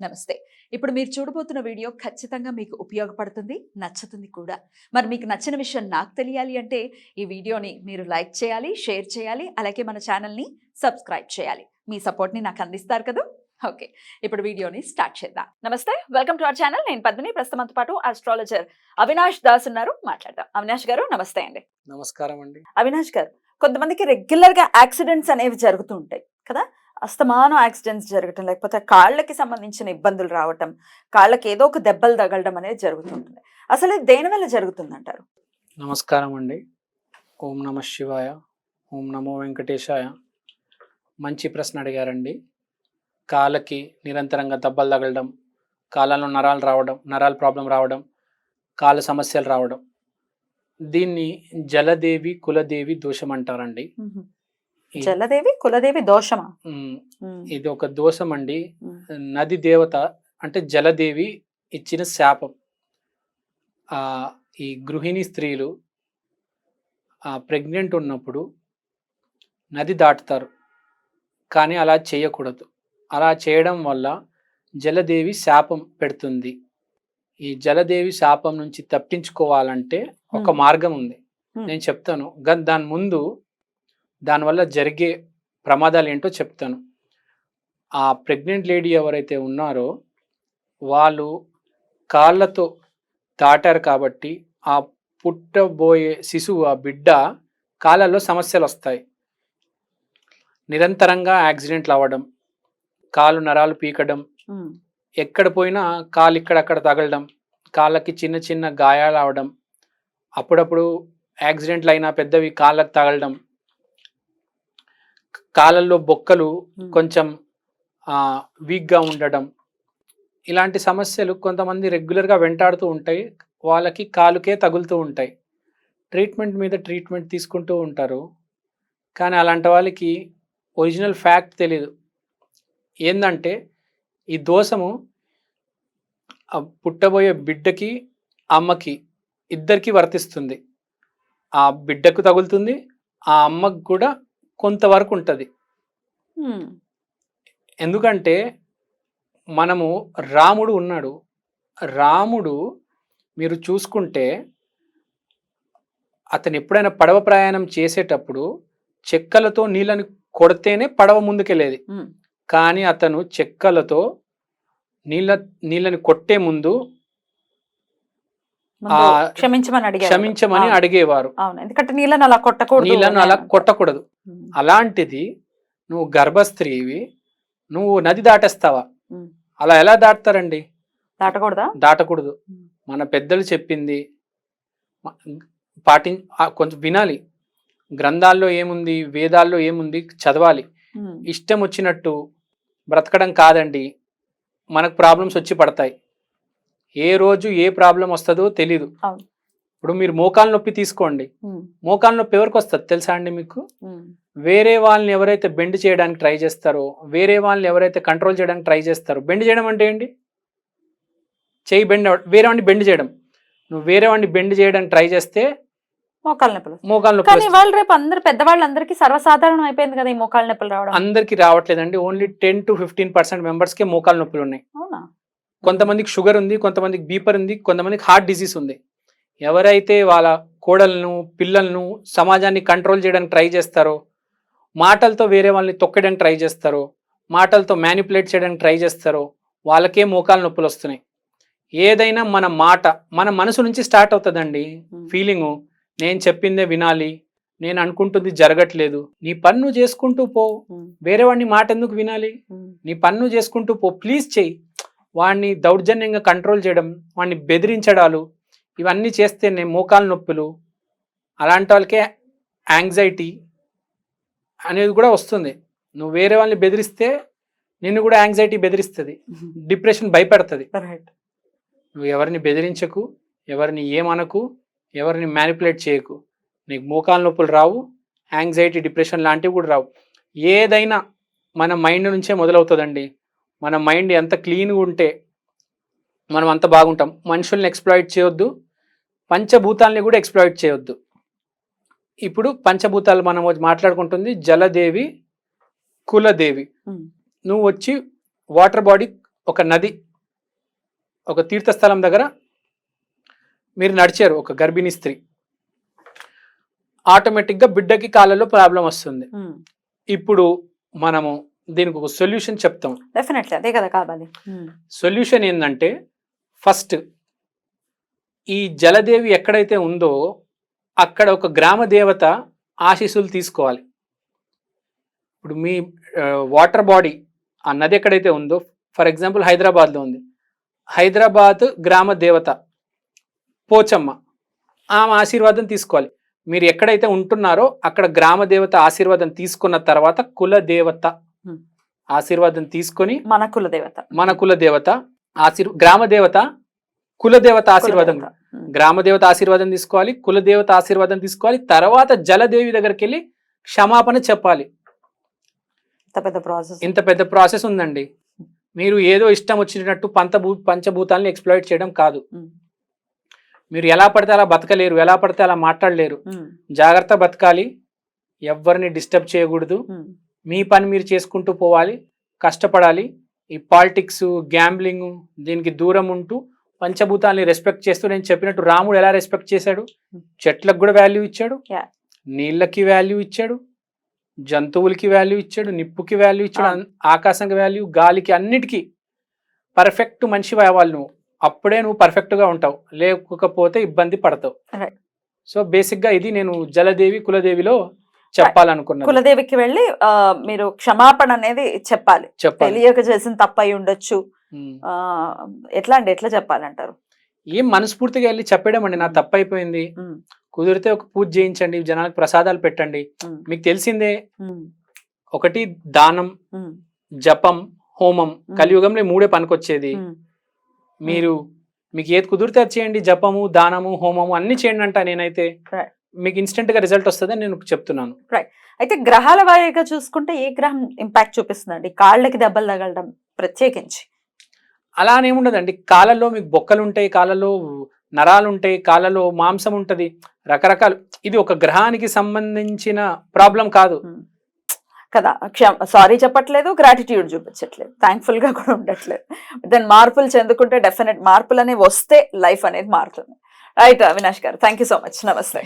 నమస్తే. ఇప్పుడు మీరు చూడబోతున్న వీడియో ఖచ్చితంగా మీకు ఉపయోగపడుతుంది నచ్చుతుంది కూడా. మరి మీకు నచ్చిన విషయం నాకు తెలియాలి అంటే ఈ వీడియోని మీరు లైక్ చేయాలి షేర్ చేయాలి అలాగే మన ఛానల్ని సబ్స్క్రైబ్ చేయాలి. మీ సపోర్ట్ని నాకు అందిస్తారు కదా? ఓకే. ఇప్పుడు వీడియోని స్టార్ట్ చేద్దాం. నమస్తే వెల్కమ్ టు అవర్ ఛానల్. నేను పద్మిని ప్రస్తుతంతో పాటు ఆస్ట్రాలజర్ అవినాష్ దాస్ ఉన్నారు. మాట్లాడదాం. అవినాష్ గారు నమస్తే అండి. నమస్కారం అండి. అవినాష్ గారు కొంతమందికి రెగ్యులర్గా యాక్సిడెంట్స్ అనేవి జరుగుతూ ఉంటాయి కదా? అస్తమానం యాక్సిడెంట్స్ జరగటం లేకపోతే కాళ్ళకి సంబంధించిన ఇబ్బందులు రావటం కాళ్ళకి ఏదో ఒక దెబ్బలు తగలడం అనేది జరుగుతుంటుంది. అసలు ఇది దేని వల్ల జరుగుతుంది అంటారు నమస్కారం అండి. ఓం నమ శివాయ ఓం నమో వెంకటేశాయ. మంచి ప్రశ్న అడిగారండి. కాళ్ళకి నిరంతరంగా దెబ్బలు తగలడం కాళ్ళలో నరాలు రావడం నరాల ప్రాబ్లం రావడం కాళ్ళ సమస్యలు రావడం. దీన్ని జలదేవి కులదేవి దోషం అంటారండి. జలదేవి కులదేవి దోషమా? ఇది ఒక దోషం అండి నది దేవత అంటే జలదేవి ఇచ్చిన శాపం. ఆ ఈ గృహిణి స్త్రీలు ఆ ప్రెగ్నెంట్ ఉన్నప్పుడు నది దాటుతారు. కానీ అలా చేయకూడదు. అలా చేయడం వల్ల జలదేవి శాపం పెడుతుంది. ఈ జలదేవి శాపం నుంచి తప్పించుకోవాలంటే ఒక. మార్గం ఉంది. నేను చెప్తాను. దాని ముందు దానివల్ల జరిగే ప్రమాదాలు ఏంటో చెప్తాను. ఆ ప్రెగ్నెంట్ లేడీ ఎవరైతే ఉన్నారో వాళ్ళు కాళ్ళతో దాటారు కాబట్టి ఆ పుట్టబోయే శిశువు ఆ బిడ్డ కాళ్ళల్లో సమస్యలు వస్తాయి నిరంతరంగా యాక్సిడెంట్లు అవ్వడం కాలు నరాలు పీకడం ఎక్కడ పోయినా కాలు ఇక్కడక్కడ తగలడం కాళ్ళకి చిన్న చిన్న గాయాలు అవడం అప్పుడప్పుడు యాక్సిడెంట్లు అయినా పెద్దవి కాళ్ళకి తగలడం కాళ్ళల్లో బొక్కలు. కొంచెం ఆ, వీక్గా ఉండడం. ఇలాంటి సమస్యలు కొంతమంది రెగ్యులర్గా వెంటాడుతూ ఉంటాయి. వాళ్ళకి కాలుకే తగులుతూ ఉంటాయి. ట్రీట్మెంట్ మీద ట్రీట్మెంట్ తీసుకుంటూ ఉంటారు. కానీ అలాంటి వాళ్ళకి ఒరిజినల్ ఫ్యాక్ట్ తెలియదు ఏంటంటే ఈ దోషము పుట్టబోయే బిడ్డకి అమ్మకి ఇద్దరికి వర్తిస్తుంది. ఆ బిడ్డకు తగులుతుంది. ఆ అమ్మకు కూడా కొంతవరకు ఉంటుంది ఎందుకంటే మనము రాముడు ఉన్నాడు. రాముడు మీరు చూసుకుంటే అతను ఎప్పుడైనా పడవ ప్రయాణం చేసేటప్పుడు చెక్కలతో నీళ్ళని కొడితేనే పడవ ముందుకెళ్ళేది. కానీ అతను చెక్కలతో నీళ్ళ నీళ్ళని కొట్టే ముందు క్షమించమని క్షమించమని. అడిగేవారు. ఎందుకంటే నీళ్ళని అలా కొట్టకూడదు నీళ్ళను అలా. కొట్టకూడదు. అలాంటిది నువ్వు గర్భస్త్రీవి నువ్వు నది దాటేస్తావా. అలా ఎలా దాటుతారండి? దాటకూడదా? దాటకూడదు. మన పెద్దలు చెప్పింది పాటి కొంచెం వినాలి. గ్రంథాల్లో ఏముంది వేదాల్లో ఏముంది చదవాలి. ఇష్టం వచ్చినట్టు బ్రతకడం కాదండి. మనకు ప్రాబ్లమ్స్ వచ్చి పడతాయి. ఏ రోజు ఏ ప్రాబ్లం వస్తుందో తెలీదు. ఇప్పుడు మీరు మోకాలు నొప్పి తీసుకోండి. మోకాలు నొప్పి ఎవరికి వస్తుంది తెలుసా అండి మీకు? వేరే వాళ్ళని ఎవరైతే బెండ్ చేయడానికి ట్రై చేస్తారో వేరే వాళ్ళని ఎవరైతే కంట్రోల్ చేయడానికి ట్రై చేస్తారో బెండ్ చేయడం అంటే ఏంటి? చేయి బెండ్ వేరే వాడిని బెండ్ చేయడం. నువ్వు వేరే వాడిని బెండ్ చేయడానికి ట్రై చేస్తే మోకాళ్ళ నొప్పులు మోకాలు నొప్పి కానీ వస్తుంది. వాళ్ళు రేపు అందరు పెద్దవాళ్ళందరికీ సర్వసాధారణం అయిపోయింది కదా ఈ మోకాళ్ళ నొప్పులు రావడం. అందరికి రావట్లేదండి. Only ten to fifteen percent మెంబర్స్కే మోకాలు నొప్పులు ఉన్నాయి. అవునా? కొంతమందికి షుగర్ ఉంది కొంతమందికి బీపర్ ఉంది కొంతమందికి హార్ట్ డిసీజ్ ఉంది. ఎవరైతే వాళ్ళ కోడలను పిల్లలను సమాజాన్ని కంట్రోల్ చేయడానికి ట్రై చేస్తారో మాటలతో వేరే వాళ్ళని తొక్కడానికి ట్రై చేస్తారో మాటలతో మ్యానిపులేట్ చేయడానికి ట్రై చేస్తారో వాళ్ళకే మోకాలు నొప్పులు వస్తున్నాయి. ఏదైనా మన మాట మన మనసు నుంచి స్టార్ట్ అవుతుందండి ఫీలింగు. నేను చెప్పిందే వినాలి నేను అనుకుంటుంది జరగట్లేదు. నీ పన్ను చేసుకుంటూ పో. వేరే వాడిని మాట ఎందుకు వినాలి? నీ పన్ను చేసుకుంటూ పో. ప్లీజ్ చెయ్యి. వాడిని దౌర్జన్యంగా కంట్రోల్ చేయడం వాడిని బెదిరించడాలు ఇవన్నీ చేస్తే నేను మోకాలు నొప్పులు అలాంటి వాళ్ళకే యాంగ్జైటీ అనేది కూడా వస్తుంది. నువ్వు వేరే వాళ్ళని బెదిరిస్తే నిన్ను కూడా యాంగ్జైటీ బెదిరిస్తుంది. డిప్రెషన్ భయపెడుతుంది. నువ్వు ఎవరిని బెదిరించకు ఎవరిని ఏమనకు ఎవరిని మ్యానిపులేట్ చేయకు. నీకు మోకాలు నొప్పులు రావు యాంగ్జైటీ డిప్రెషన్ లాంటివి కూడా రావు. ఏదైనా మన మైండ్ నుంచే మొదలవుతుందండి. మన మైండ్ ఎంత క్లీన్గా ఉంటే మనం అంత బాగుంటాం. మనుషుల్ని ఎక్స్ప్లాయిట్ చేయొద్దు. పంచభూతాల్ని కూడా ఎక్స్ప్లాయిట్ చేయొద్దు. ఇప్పుడు పంచభూతాలు మనం మాట్లాడుకుంటుంది జలదేవి కులదేవి. నువ్వు వచ్చి వాటర్ బాడీ ఒక నది ఒక తీర్థస్థలం దగ్గర మీరు నడిచారు ఒక గర్భిణీ స్త్రీ. ఆటోమేటిక్గా బిడ్డకి కాళ్ళలో ప్రాబ్లం వస్తుంది. ఇప్పుడు మనము దీనికి ఒక సొల్యూషన్ చెప్తాం. డెఫినెట్లీ అదే కదా కావాలి. సొల్యూషన్ ఏంటంటే ఫస్ట్ ఈ జలదేవి ఎక్కడైతే ఉందో అక్కడ ఒక గ్రామ దేవత ఆశీస్సులు తీసుకోవాలి. ఇప్పుడు మీ వాటర్ బాడీ ఆ నది ఎక్కడైతే ఉందో ఫర్ ఎగ్జాంపుల్ హైదరాబాద్లో ఉంది. హైదరాబాద్ గ్రామ దేవత పోచమ్మ ఆమె ఆశీర్వాదం తీసుకోవాలి. మీరు ఎక్కడైతే ఉంటున్నారో అక్కడ గ్రామ దేవత ఆశీర్వాదం తీసుకున్న తర్వాత కుల దేవత. ఆశీర్వాదం తీసుకొని మన కుల దేవత. మన కుల దేవత ఆశీర్ గ్రామ దేవత కుల దేవత ఆశీర్వాదం కుల దేవత. ఉమ్. గ్రామ దేవత ఆశీర్వాదం తీసుకోవాలి కుల దేవత ఆశీర్వాదం తీసుకోవాలి తర్వాత జలదేవి దగ్గరికి వెళ్ళి క్షమాపణ చెప్పాలి. ఇంత పెద్ద ప్రాసెస్. ఇంత పెద్ద ప్రాసెస్ ఉందండి. మీరు ఏదో ఇష్టం వచ్చినట్టు పంచభూ పంచభూతాలను ఎక్స్ప్లోయిట్ చేయడం కాదు. మీరు ఎలా పడితే అలా బతకలేరు ఎలా పడితే అలా మాట్లాడలేరు. జాగ్రత్త బతకాలి ఎవరిని డిస్టర్బ్ చేయకూడదు. మీ పని మీరు చేసుకుంటూ పోవాలి కష్టపడాలి. ఈ పాలిటిక్స్ గ్యాంబ్లింగ్ దీనికి దూరం ఉంటూ పంచభూతాల్ని రెస్పెక్ట్ చేస్తూ నేను చెప్పినట్టు రాముడు ఎలా రెస్పెక్ట్ చేశాడు? చెట్లకు కూడా వాల్యూ ఇచ్చాడు. నీళ్ళకి వాల్యూ ఇచ్చాడు. జంతువులకి వాల్యూ ఇచ్చాడు. నిప్పుకి వాల్యూ ఇచ్చాడు. ఆకాశంకి వాల్యూ గాలికి అన్నిటికీ పర్ఫెక్ట్ మనిషి అవ్వాలి నువ్వు. అప్పుడే నువ్వు perfect గా ఉంటావు. లేకపోతే ఇబ్బంది పడతావు. సో బేసిక్గా ఇది నేను జలదేవి కులదేవిలో చెప్పాలనుకున్నాను. కులదేవికి వెళ్ళి మీరు క్షమాపణ అనేది చెప్పాలి. చెప్పాలి. తెలియక చేసిన తప్పు అయి ఉండొచ్చు. ఎట్లా అండి? ఎట్లా చెప్పాలంటారు? ఏం మనస్ఫూర్తిగా వెళ్ళి చెప్పడం అండి. నా తప్పు అయిపోయింది ఉమ్, కుదిరితే ఒక పూజ చేయించండి జనాలకు ప్రసాదాలు పెట్టండి. మీకు తెలిసిందే ఒకటి దానం జపం హోమం. కలియుగంలో మూడే పనికొచ్చేది. మీరు మీకు ఏది కుదిరితే అది చేయండి. జపము దానము హోమము అన్ని చేయండి అంట నేనైతే. మీకు ఇన్స్టెంట్గా రిజల్ట్ వస్తుందని నేను చెప్తున్నాను. అయితే గ్రహాల వారీగా చూసుకుంటే ఏ గ్రహం ఇంపాక్ట్ చూపిస్తుందండి? కాళ్ళకి దెబ్బలు తగలడం ప్రత్యేకించి. అలానే ఉండదండి. కాళ్ళలో మీకు బొక్కలు ఉంటాయి కాళ్ళలో నరాలు ఉంటాయి కాళ్ళలో మాంసం ఉంటుంది రకరకాలు. ఇది ఒక గ్రహానికి సంబంధించిన ప్రాబ్లం కాదు. కదా క్షమ సారీ చెప్పట్లేదు గ్రాటిట్యూడ్ చూపించట్లేదు. థ్యాంక్ఫుల్గా కూడా ఉండట్లేదు. దాని మార్పులు చెందుకుంటే డెఫినెట్ మార్పులు అనేవి వస్తే లైఫ్ అనేది మారుతుంది. రైట్ అవినాష్ గారు థ్యాంక్ యూ సో మచ్. నమస్తే.